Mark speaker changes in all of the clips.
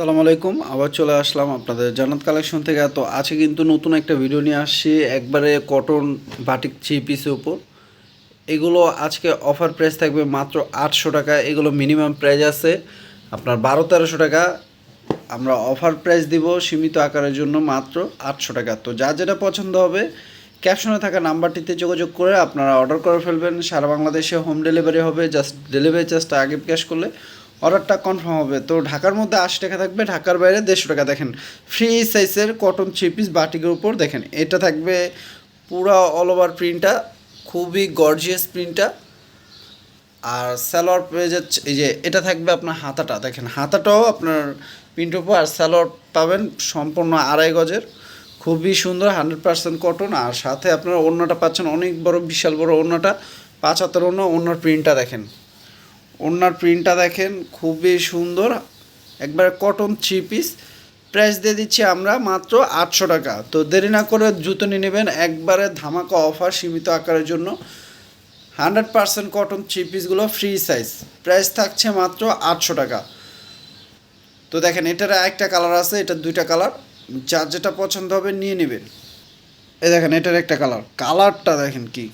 Speaker 1: সালাম আলাইকুম, আবার চলে আসলাম আপনাদের জান্নাত কালেকশন থেকে। তো আছে কিন্তু নতুন একটা ভিডিও নিয়ে আসছি, একবারে কটন বাটিক থ্রি পিসের উপর। এগুলো আজকে অফার প্রাইস থাকবে মাত্র আটশো টাকা, এগুলো মিনিমাম প্রাইস আছে। আপনার বারো তেরোশো টাকা, আমরা অফার প্রাইস দিব সীমিত আকারের জন্য মাত্র আটশো টাকা। তো যা যেটা পছন্দ হবে ক্যাপশনে থাকা নাম্বারটিতে যোগাযোগ করে আপনারা অর্ডার করে ফেলবেন। সারা বাংলাদেশে হোম ডেলিভারি হবে জাস্ট ডেলিভারি চার্জটা আগে ক্যাশ করলে অর্ডারটা কনফার্ম হবে। তো ঢাকার মধ্যে আশি টাকা থাকবে, ঢাকার বাইরে দেড়শো টাকা দেখেন। ফ্রি সাইজের কটন থ্রি পিস বাটিকের উপর দেখেন, এটা থাকবে পুরো অল ওভার প্রিন্টটা খুবই গর্জিয়াস প্রিন্টটা আর স্যালোয়ার পেয়ে যাচ্ছে, এই যে এটা থাকবে আপনার হাতাটা, দেখেন হাতাটাও আপনার প্রিন্ট উপর, আর সালোয়ার পাবেন সম্পূর্ণ আড়াই গজের। খুবই সুন্দর হান্ড্রেড পার্সেন্ট কটন আর সাথে আপনারা অন্যটা পাচ্ছেন অনেক বড়, বিশাল বড় অন্যটা পাঁচ হাতের অন্য অন্যর প্রিন্টটা দেখেন। ওনার প্রিন্টটা দেখেন, খুবই সুন্দর। একবারে কটন থ্রি পিস প্রাইস দিয়ে দিচ্ছি আমরা মাত্র আটশো টাকা। তো দেরি না করে জুতো নিয়ে নেবেন। একবারে ধামাকা অফার সীমিত আকারের জন্য। হান্ড্রেড পার্সেন্ট কটন থ্রি পিসগুলো ফ্রি সাইজ প্রাইস থাকছে মাত্র আটশো টাকা। তো দেখেন, এটার একটা কালার আছে এটার দুইটা কালার যার যেটা পছন্দ হবে নিয়ে নেবেন। এই দেখেন, এটার একটা কালার কালারটা দেখেন কি।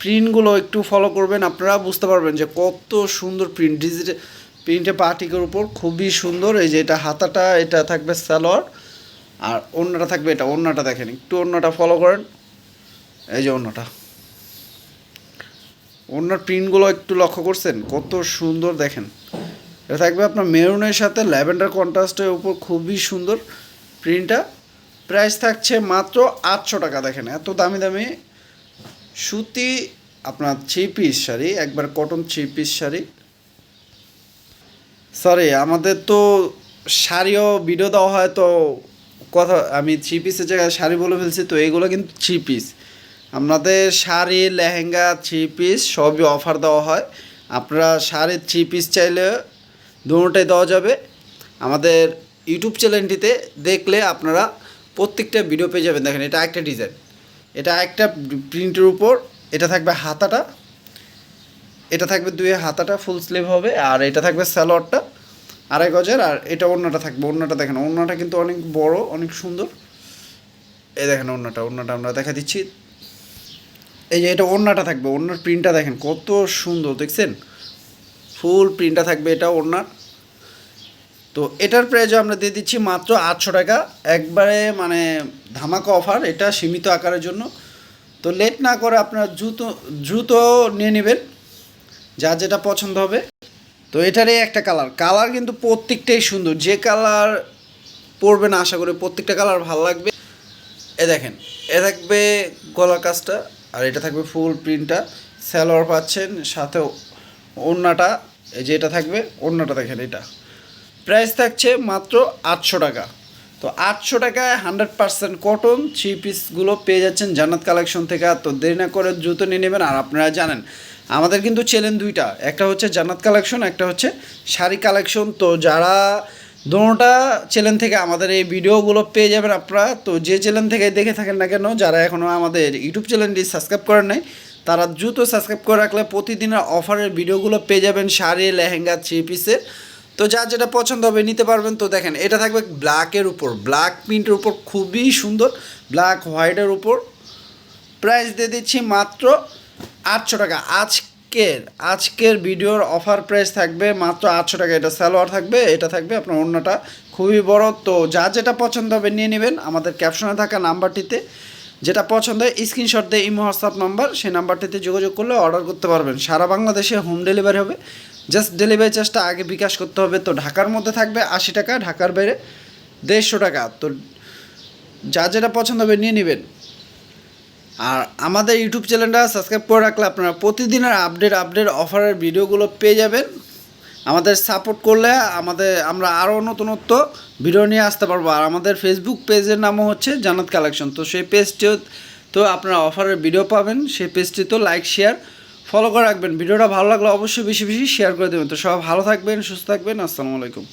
Speaker 1: প্রিন্টগুলো একটু ফলো করবেন, আপনারা বুঝতে পারবেন যে কত সুন্দর প্রিন্ট ডিজিটাল প্রিন্টে পার্টিকের উপর, খুবই সুন্দর, এই যে এটা হাতাটা, এটা থাকবে স্যালোয়ার আর অন্যটা থাকবে এটা অন্যটা দেখেন, একটু অন্যটা ফলো করেন, এই যে অন্যটা অন্যর প্রিন্টগুলো একটু লক্ষ্য করছেন, কত সুন্দর দেখেন। এটা থাকবে আপনার মেরুনের সাথে ল্যাভেন্ডার কন্ট্রাস্টের উপর, খুবই সুন্দর প্রিন্টটা প্রাইস থাকছে মাত্র আটশো টাকা, দেখেন, এত দামি দামি সুতি, আপনার থ্রি পিস শাড়ি, একবার cotton three piece sari. Sorry আমাদের তো শাড়িও ভিডিও দেওয়া হয় তো কথা, আমি থ্রি পিসের জায়গায় শাড়ি বলে ফেলছি, তো এগুলো কিন্তু থ্রি পিস আপনাদের শাড়ি, লেহেঙ্গা থ্রি পিস সবই অফার দেওয়া হয়। আপনারা শাড়ির থ্রি পিস চাইলে দুটোটাই দেওয়া যাবে। আমাদের ইউটিউব চ্যানেলটিতে দেখলে আপনারা প্রত্যেকটা ভিডিও পেয়ে যাবেন। দেখেন, এটা একটা ডিজাইন এটা একটা প্রিন্টের উপর, এটা থাকবে হাতাটা, এটা থাকবে দুই হাতাটা ফুল স্লিভ হবে, আর এটা থাকবে স্যালোয়ারটা আড়াই গজের, আর এটা অন্যটা থাকবে অন্যটা দেখেন অন্যটা কিন্তু অনেক বড়, অনেক সুন্দর। এই দেখেন অন্যটা অন্যটা আমরা দেখা দিচ্ছি। এই যে এটা অন্যটা থাকবে অন্যার প্রিন্টটা দেখেন কত সুন্দর, দেখছেন? ফুল প্রিন্টটা থাকবে এটা ওড়নার। তো এটার প্রাইজও আমরা দিয়ে দিচ্ছি মাত্র আটশো টাকা। একবারে মানে ধামাকা অফার, এটা সীমিত আকারের জন্য। তো লেট না করে আপনারা দ্রুত দ্রুত নিয়ে নেবেন, যা যেটা পছন্দ হবে। তো এটারই একটা কালার কালার কিন্তু প্রত্যেকটাই সুন্দর। যে কালার পরবে না, আশা করি প্রত্যেকটা কালার ভালো লাগবে। এ দেখেন, এ থাকবে গলার কাজটা, আর এটা থাকবে ফুল প্রিন্টটা স্যালোয়ার পাচ্ছেন, সাথে ওড়নাটা, এই যে এটা থাকবে, ওড়নাটা দেখেন এটা। প্রাইস থাকছে মাত্র আটশো টাকা। তো আটশো টাকায় হান্ড্রেড পার্সেন্ট কটন থ্রি পিসগুলো পেয়ে যাচ্ছেন জান্নাত কালেকশন থেকে। তো দেরি না করে জুতো নিয়ে নেবেন। আর আপনারা জানেন, আমাদের কিন্তু চ্যানেল দুইটা। একটা হচ্ছে জান্নাত কালেকশন, একটা হচ্ছে শাড়ি কালেকশন। তো যারা দোনোটা চ্যানেল থেকে আমাদের এই ভিডিওগুলো পেয়ে যাবেন আপনারা, তো যে চ্যানেল থেকে দেখে থাকেন না কেন, যারা এখনও আমাদের ইউটিউব চ্যানেলটি সাবস্ক্রাইব করেন নাই, তারা দ্রুত সাবস্ক্রাইব করে রাখলে প্রতিদিনের অফারের ভিডিওগুলো পেয়ে যাবেন শাড়ি, লেহেঙ্গা থ্রি পিসের তো যা যেটা পছন্দ হবে নিতে পারবেন। তো দেখেন, এটা থাকবে ব্ল্যাকের উপর। ব্ল্যাক প্রিন্টের উপর খুবই সুন্দর। ব্ল্যাক হোয়াইটের উপর। প্রাইস দিয়ে দিচ্ছি মাত্র আটশো টাকা। আজকের আজকের ভিডিওর অফার প্রাইস থাকবে মাত্র আটশো টাকা। এটা সালোয়ার থাকবে, এটা থাকবে আপনার অন্যটা খুবই বড়। তো যা যেটা পছন্দ হবে নিয়ে নেবেন। আমাদের ক্যাপশনে থাকা নাম্বারটিতে যেটা পছন্দ হয় স্ক্রিনশট দিয়ে ইমো হোয়াটসঅ্যাপ নাম্বার সেই নাম্বারটিতে যোগাযোগ করলে অর্ডার করতে পারবেন। সারা বাংলাদেশে হোম ডেলিভারি হবে। জাস্ট ডেলিভারি চার্জটা আগে বিকাশ করতে হবে। তো ঢাকার মধ্যে থাকবে আশি টাকা, ঢাকার বাইরে দেড়শো টাকা। তো যা যেটা পছন্দ হবে নিয়ে নেবেন। আর আমাদের ইউটিউব চ্যানেলটা সাবস্ক্রাইব করে রাখলে আপনারা প্রতিদিনের আপডেট আপডেট অফারের ভিডিওগুলো পেয়ে যাবেন। আমাদের সাপোর্ট করলে আমাদের, আমরা আরও নতুনত্ব ভিডিও নিয়ে আসতে পারব। আর আমাদের ফেসবুক পেজের নামও হচ্ছে জানাত কালেকশন তো সেই পেজটিও তো আপনারা অফারের ভিডিও পাবেন। সেই পেজটি তো লাইক শেয়ার ফলো করে রাখবেন। ভিডিওটা ভালো লাগলে অবশ্যই বেশি বেশি শেয়ার করে দেবেন। তো সবাই ভালো থাকবেন, সুস্থ থাকবেন। আসসালামু আলাইকুম।